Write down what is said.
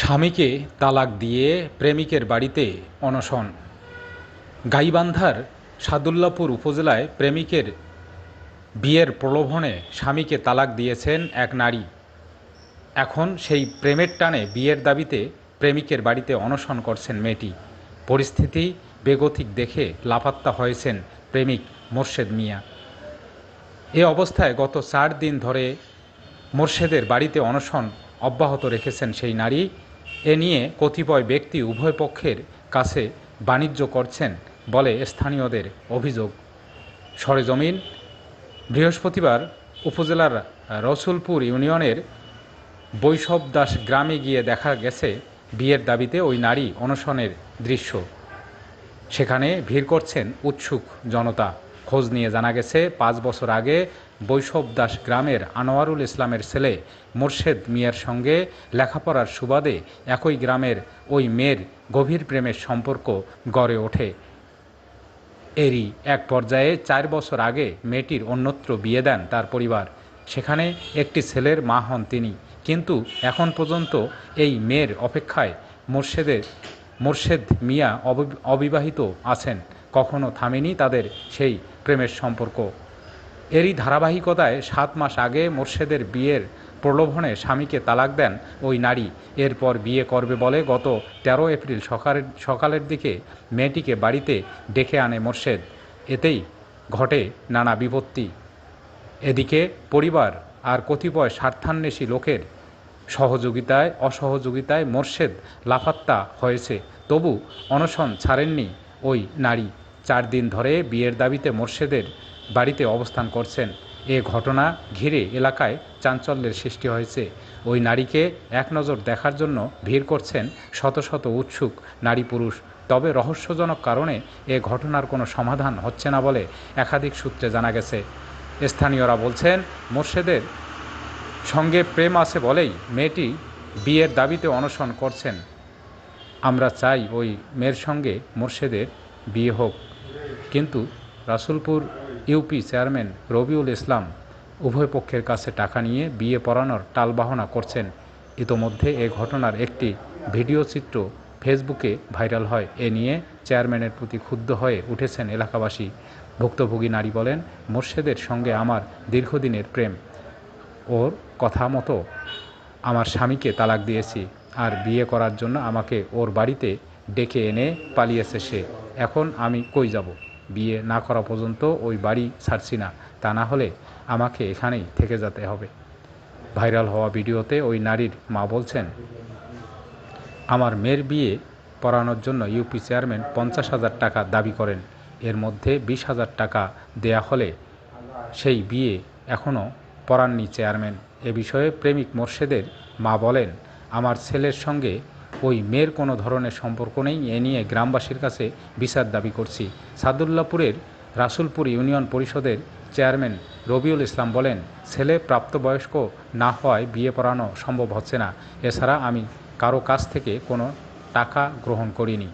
স্বামীকে তালাক দিয়ে প্রেমিকের বাড়িতে অনশন। গাইবান্ধার সাদুল্লাপুর উপজেলায় প্রেমিকের বিয়ের প্রলোভনে স্বামীকে তালাক দিয়েছেন এক নারী। এখন সেই প্রেমের টানে বিয়ের দাবিতে প্রেমিকের বাড়িতে অনশন করছেন মেয়েটি। পরিস্থিতি বেগতিক দেখে লাপাত্তা হয়েছেন প্রেমিক মোর্শেদ মিয়া। এ অবস্থায় গত চার দিন ধরে মোর্শেদের বাড়িতে অনশন অব্যাহত রেখেছেন সেই নারী। এ নিয়ে কতিপয় ব্যক্তি উভয় পক্ষের কাছে বাণিজ্য করছেন বলে স্থানীয়দের অভিযোগ। সরেজমিন, বৃহস্পতিবার উপজেলার রসুলপুর ইউনিয়নের বৈষব দাস গ্রামে গিয়ে দেখা গেছে বিয়ের দাবিতে ওই নারী অনশনের দৃশ্য। সেখানে ভিড় করছেন উৎসুক জনতা। খোঁজ নিয়ে জানা গেছে, পাঁচ বছর আগে বৈষব দাস গ্রামের আনোয়ারুল ইসলামের ছেলে মোর্শেদ মিয়ার সঙ্গে লেখাপড়ার সুবাদে একই গ্রামের ওই মেয়ের গভীর প্রেমের সম্পর্ক গড়ে ওঠে। এরই এক পর্যায়ে চার বছর আগে মেয়েটির অন্যত্র বিয়ে দেন তার পরিবার। সেখানে একটি ছেলের মা হন তিনি। কিন্তু এখন পর্যন্ত এই মেয়ের অপেক্ষায় মোর্শেদের, মোর্শেদ মিয়া অবি- অবিবাহিত আছেন। কখনো থামেনি তাদের সেই প্রেমের সম্পর্ক। এরই ধারাবাহিকতায় সাত মাস আগে মোর্শেদের বিয়ের প্রলোভনে স্বামীকে তালাক দেন ওই নারী। এরপর বিয়ে করবে বলে গত তেরো এপ্রিল সকালের সকালের দিকে মেয়েটিকে বাড়িতে ডেকে আনে মোর্শেদ। এতেই ঘটে নানা বিপত্তি। এদিকে পরিবার আর কতিপয় স্বার্থান্বেষী লোকের সহযোগিতায়, অসহযোগিতায় মোর্শেদ লাফাত্তা হয়েছে। তবু অনশন ছাড়েননি ওই নারী। চার দিন ধরে বিয়ের দাবিতে মোর্শেদের বাড়িতে অবস্থান করছেন। এ ঘটনা ঘিরে এলাকায় চাঞ্চল্যের সৃষ্টি হয়েছে। ওই নারীকে এক নজর দেখার জন্য ভিড় করছেন শত শত উৎসুক নারী পুরুষ। তবে রহস্যজনক কারণে এ ঘটনার কোনো সমাধান হচ্ছে না বলে একাধিক সূত্রে জানা গেছে। স্থানীয়রা বলছেন, মোর্শেদের সঙ্গে প্রেম আছে বলেই মেয়েটি বিয়ের দাবিতে অনশন করছেন। আমরা চাই ওই মেয়ের সঙ্গে মোর্শেদের বিয়ে হোক। কিন্তু রাসুলপুর ইউপি চেয়ারম্যান রবিউল ইসলাম উভয় পক্ষের কাছে টাকা নিয়ে বিয়ে পড়ানোর টালবাহনা করছেন। ইতোমধ্যে এ ঘটনার একটি ভিডিও চিত্র ফেসবুকে ভাইরাল হয়। এ নিয়ে চেয়ারম্যানের প্রতি ক্ষুব্ধ হয়ে উঠেছেন এলাকাবাসী। ভুক্তভোগী নারী বলেন, মোর্শেদের সঙ্গে আমার দীর্ঘদিনের প্রেম। ওর কথা মতো আমার স্বামীকে তালাক দিয়েছি আর বিয়ে করার জন্য আমাকে ওর বাড়িতে ডেকে এনে পালিয়েছে সে। এখন আমি কই যাব? বিয়ে না করা পর্যন্ত ওই বাড়ি ছাড়ছি না। তা না হলে আমাকে এখানেই থেকে যেতে হবে। ভাইরাল হওয়া ভিডিওতে ওই নারীর মা বলছেন, আমার মেয়ের বিয়ে পড়ানোর জন্য ইউপি চেয়ারম্যান পঞ্চাশ হাজার টাকা দাবি করেন। এর মধ্যে বিশ হাজার টাকা দেয়া হলে সেই বিয়ে এখনও পড়াননি চেয়ারম্যান। এ বিষয়ে প্রেমিক মোর্শেদের মা বলেন, আমার ছেলের সঙ্গে ওই মেয়ের কোনো ধরনের সম্পর্ক নেই, এ নিয়ে গ্রামবাসীর কাছে বিচার দাবি করছি। সাদুল্লাপুরের রাসুলপুর ইউনিয়ন পরিষদের চেয়ারম্যান রবিউল ইসলাম বলেন, ছেলে প্রাপ্তবয়স্ক না হওয়ায় বিয়ে পড়ানো সম্ভব হচ্ছে না। এছাড়া আমি কারও কাছ থেকে কোনো টাকা গ্রহণ করিনি।